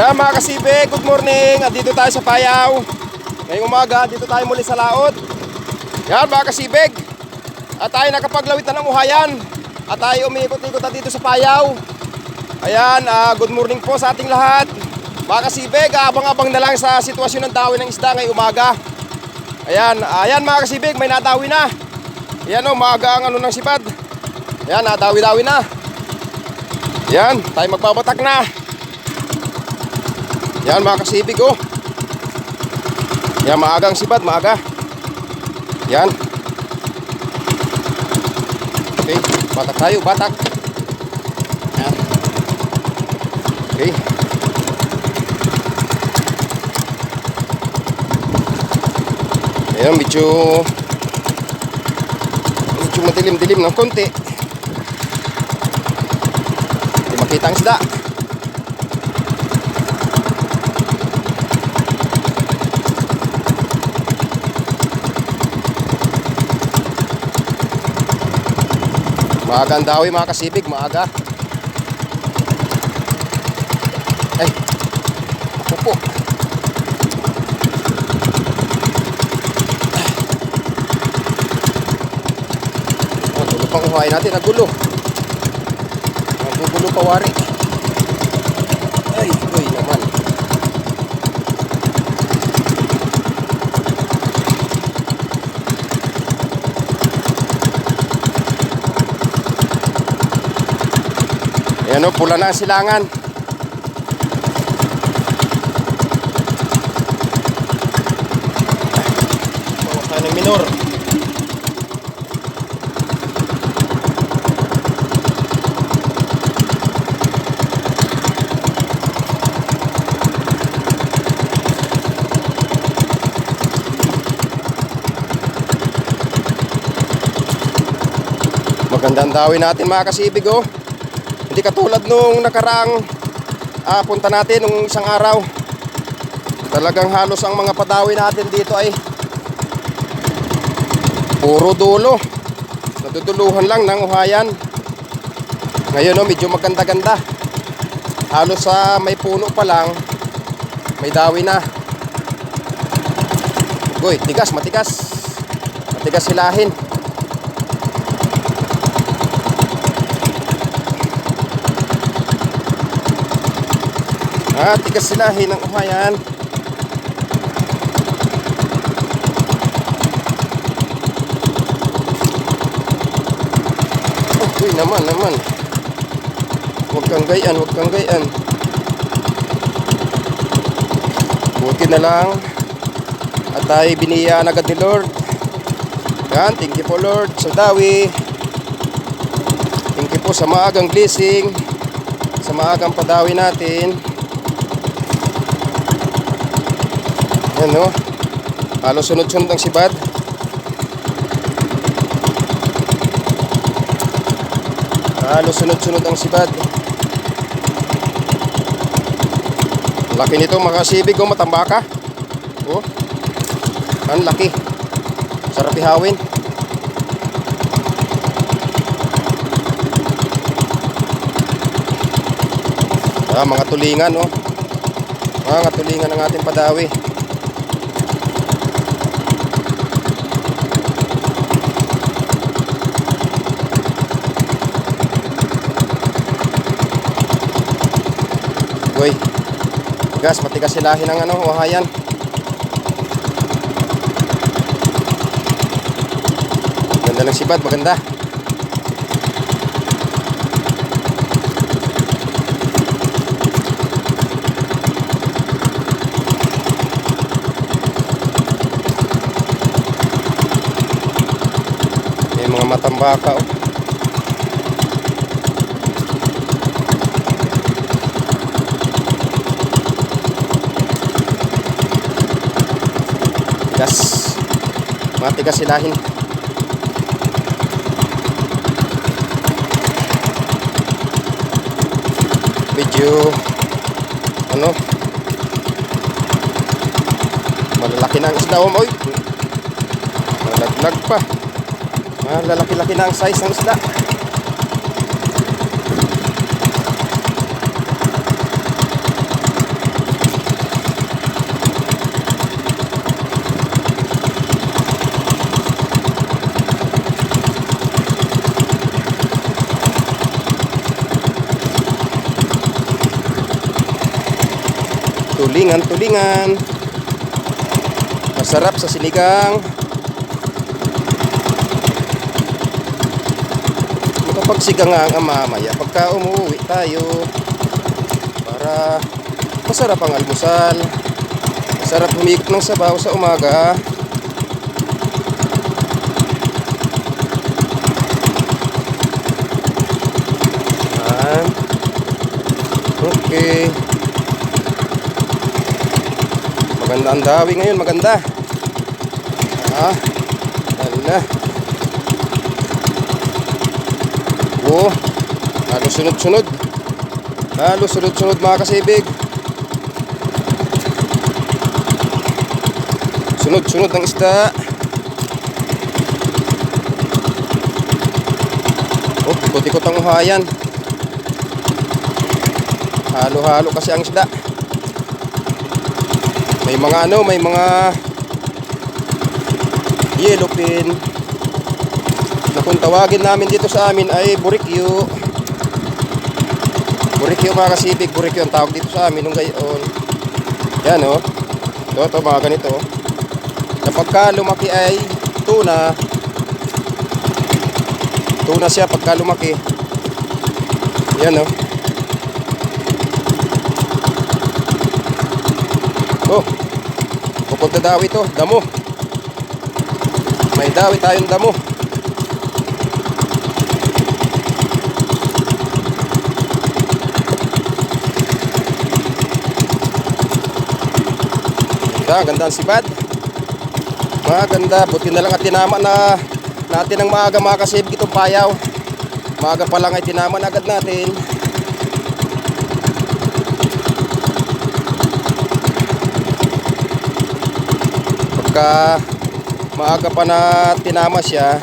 Yan mga kasibe, good morning. Andito tayo sa Payaw. Ngayong umaga, dito tayo muli sa laot. Yan mga kasibig. At tayo nakapaglawit na ng uhayan. At tayo umiikot-ikot dito sa Payaw. Ayan, ah, good morning po sa ating lahat. Mga kasibig, abang-abang na lang sa sitwasyon ng dawi ng isda ngayong umaga. Ayan, ayan mga kasibig, may nadawi na. Ayan o, maaga ang ano ng sipad. Ayan, nadawi-dawi na. Ayan, tayo magbabatak na. Yan mga kasibig oh. Yan maagang sipad, maaga. Yan. Okay, batak tayo, batak. Yan. Okay. Ayan, medyo medyo madilim-dilim ng konti. Hindi makita ang isda. Maaga ang dawi mga kasibig, maaga. Ay, ako po. Oh, gulo pang uhayin natin, nagulo. Nagugulo pa wari. Ay, uy naman. Ayan o, pula na ang silangan. Bawas tayo ng minor. Magandang dawin natin mga kasibig oh. Hindi katulad nung nakaraang ah, punta natin nung isang araw. Talagang halos ang mga padawi natin dito ay puro dulo. Naduduluhan lang ng uhayan. Ngayon oh, medyo maganda-ganda. Halos sa may puno pa lang, may dawi na. Goy, tigas, matigas. Matigas silahin. Ah, tigas silahin ng uhayan. Oh, uy, naman, naman. Huwag kang gayan, huwag kang gayan. Buti na lang. At tayo biniyaan agad ni Lord. Yan, thank you po Lord sa dawi. Thank you po sa maagang blessing. Sa maagang padawi natin. Yan no. Halos sunod-sunod ang sibad. Halos sunod-sunod ang sibad. Laki nito makasibig o matambaka. Oh. Ang laki. Sarap ihawin. Ah, mga tulingan oh. Mga tulingan ng ating padawi. Goy. Gas, matigas silahin ng ano, wahayan. Ganda ng sibad, maganda. May mga matambaka oh. tigas mga tigas silahin. Medyo ano? Malalaki na ang isda oh oy malaglag pa. Malalaki-laki na ang size ng isda Tulingan, tulingan. Masarap sa sinigang. Makapagsigang nga ang mamaya pagka umuwi tayo para masarap ang almusal. Masarap humigop ng sabaw sa umaga. Yan. Okay. Maganda ang dawi ngayon, maganda. Ah, ala. Oh, halos sunod-sunod. Halos sunod-sunod mga kasibig. Sunod-sunod ng isda. Oh, ikot-ikot ang uhayan. Halo-halo kasi ang isda. May mga ano, may mga yellowfin na kung tawagin namin dito sa amin ay burikyo. Burikyo mga kasibig, burikyo ang tawag dito sa amin nung gayon. Yan oh. Ito, ito mga ganito. Na pagka lumaki ay tuna. Tuna siya pagka lumaki. Yan oh. Oh, pupunta daw ito, damo. May dawi tayong damo. Ganda, ganda ang sibad. Maganda, buti na lang at tinama na natin ang maaga makasave itong payaw. Maaga pa lang ay tinama na agad natin. Pagka maaga pa na tinama siya,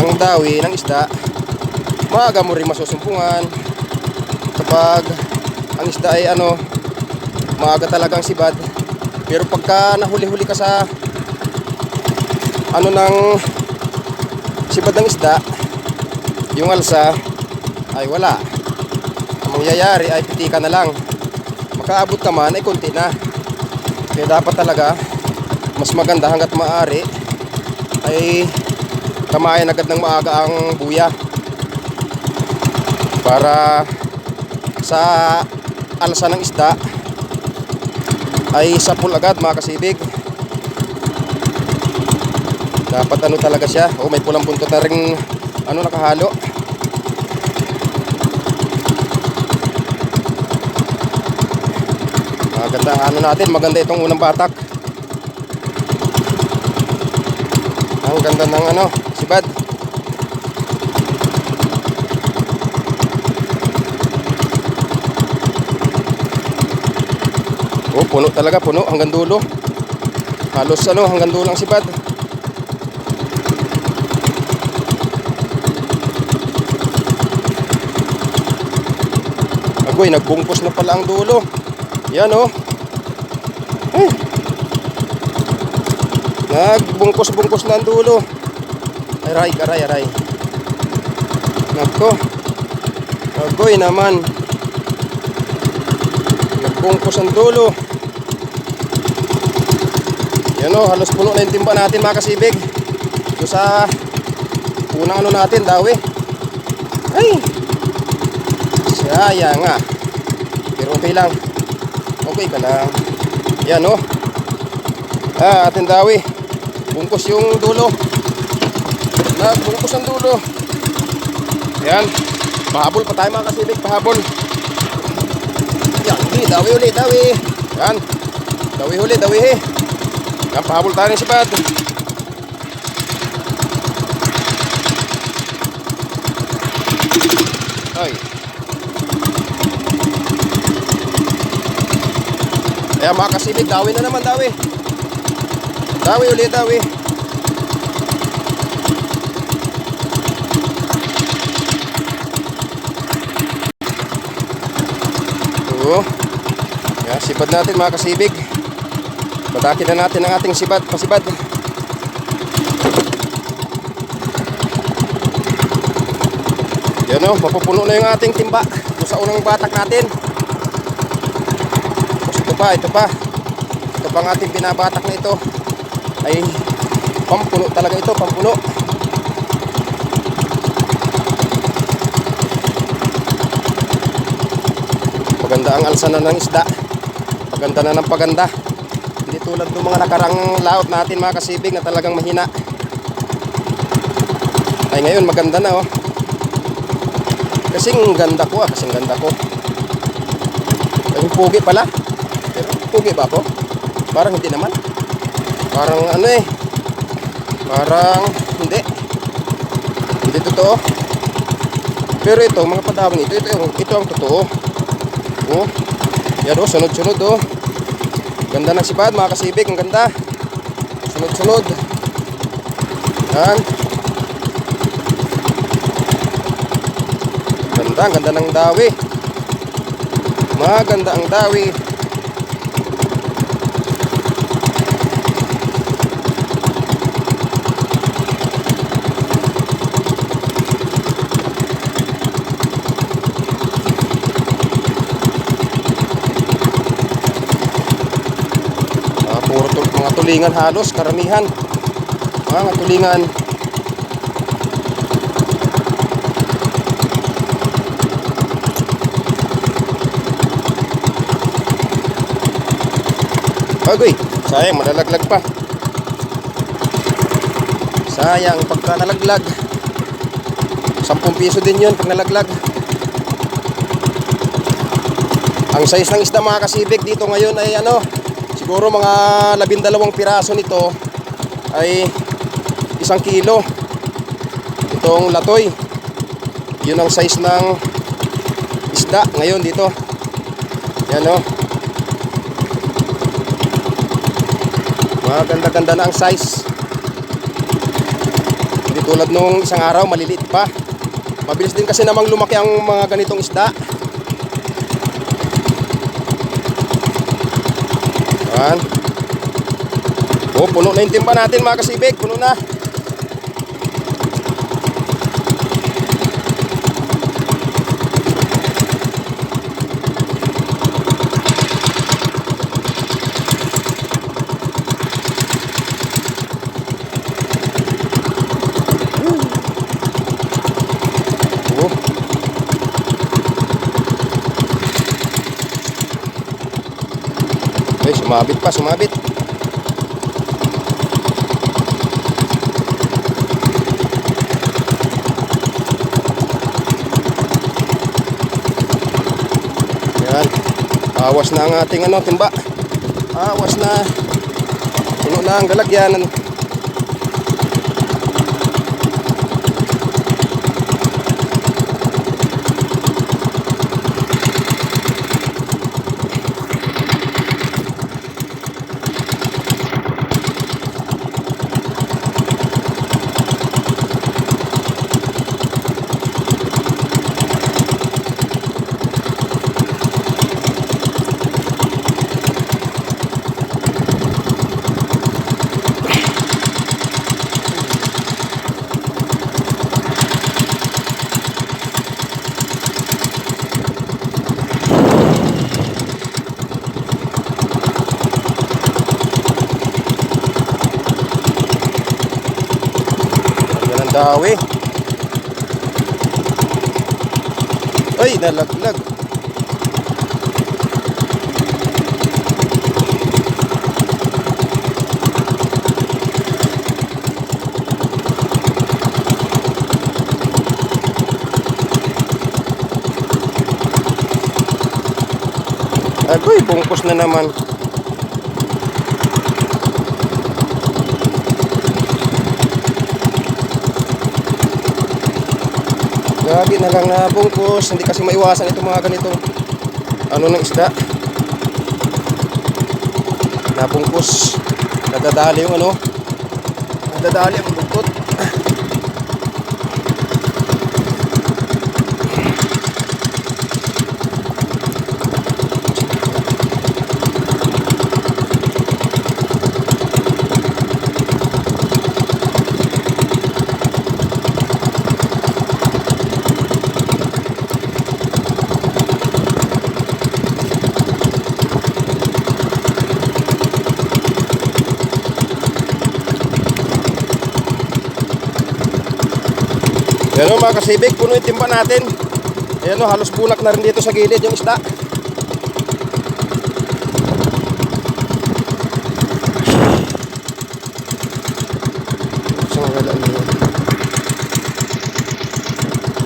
ang dawi ng isda, maaga mo rin masusumpungan. Kapag ang isda ay ano, maaga talagang sibad. Pero pagka nahuli-huli ka sa ano ng sibad ng isda, yung alsa ay wala. Ang mangyayari ay pitika na lang. Makaabot ka man ay konti na. Kaya dapat talaga mas maganda hanggat maaari ay kamayan agad ng maaga ang buya. Para sa alsa ng isda ay sapul agad mga kasibig. Dapat ano talaga siya oh may pulang buntot na rin ano nakahalo maganda ano natin maganda itong unang batak ang ganda ng ano sibad Oh, puno talaga, puno hanggang dulo. Halos ano, hanggang dulo ang sibad. Agoy, nagbungkos na pala ang dulo. Yan oh. Nagbungkos-bungkos na ang dulo. Aray, aray, aray. Nako. Agoy naman. Nagbungkos ang dulo. Yan o, halos puno na yung timba natin mga kasibig. Ito sa unang ano natin, dawi. Ay! Sayang nga. Pero okay lang. Okay ka lang. Yan o. Ah, ating dawi. Bungkos yung dulo. Nagbungkos ang dulo. Yan. Pahabol pa tayo mga kasibig, pahabol. Yan, hi, dawi ulit, dawi. Yan. Dawi ulit, dawi he. Yan, pahabol tayo ng sibad. Ay. Ayan mga kasibig, dawi na naman, dawi. Dawi ulit, dawi. Oo. Yan, sibad natin mga kasibig. Batakin na natin ang ating sibad, pasibad. Yan o, mapupuno na yung ating timba doon sa unang batak natin. pa, ito pa. Ito pang ating binabatak na ito. Ay pampuno talaga ito, pampuno. Paganda ang alsa na ng isda. Paganda na ng paganda. Hindi tulad ng mga nakarang laot natin mga kasibig na talagang mahina. Ay ngayon maganda na oh. Kasing ganda ko ah, kasing ganda ko. Kasing pugi pala. Pero pugi ba ako? Parang hindi naman. Parang ano eh. Parang hindi. Hindi totoo. Pero ito, mga padawang ito, ito, yung- ito ang totoo. Oh. Yan oh, sunod-sunod oh. Ganda ng sipad, mga kasibig, ang ganda. Sunod-sunod. Yan. Ganda, ganda ng dawi. Maganda ang dawi. Ah, puro tul mga tulingan halos, karamihan. Mga tulingan. Agoy, sayang malalaglag pa. Sayang pagka nalaglag. 10 piso din yun pag nalaglag. Ang size ng isda mga kasibig dito ngayon ay ano, siguro mga labindalawang piraso nito ay isang kilo. Itong latoy. Yun ang size ng isda ngayon dito. Yan o. Maganda-ganda na ang size. Hindi tulad nung isang araw, maliliit pa. Mabilis din kasi namang lumaki ang mga ganitong isda. Yan. Oh, puno na yung timba natin mga kasibig. Puno na. Sumabit pa, sumabit. Yan. Awas na ang ating ano, timba. Awas na. Puno na ang galagyanan. Yan ang dawi. Ay, nalaglag. Agoy, bungkus na naman. Gagi na lang na bungkus, hindi kasi maiwasan itong mga ganitong ano ng isda. Nabungkus. Nadadali yung ano. Nadadali ang bungkot. Yan o mga kasibig, puno yung timba natin. Ayan o, halos bulak na rin dito sa gilid yung isda.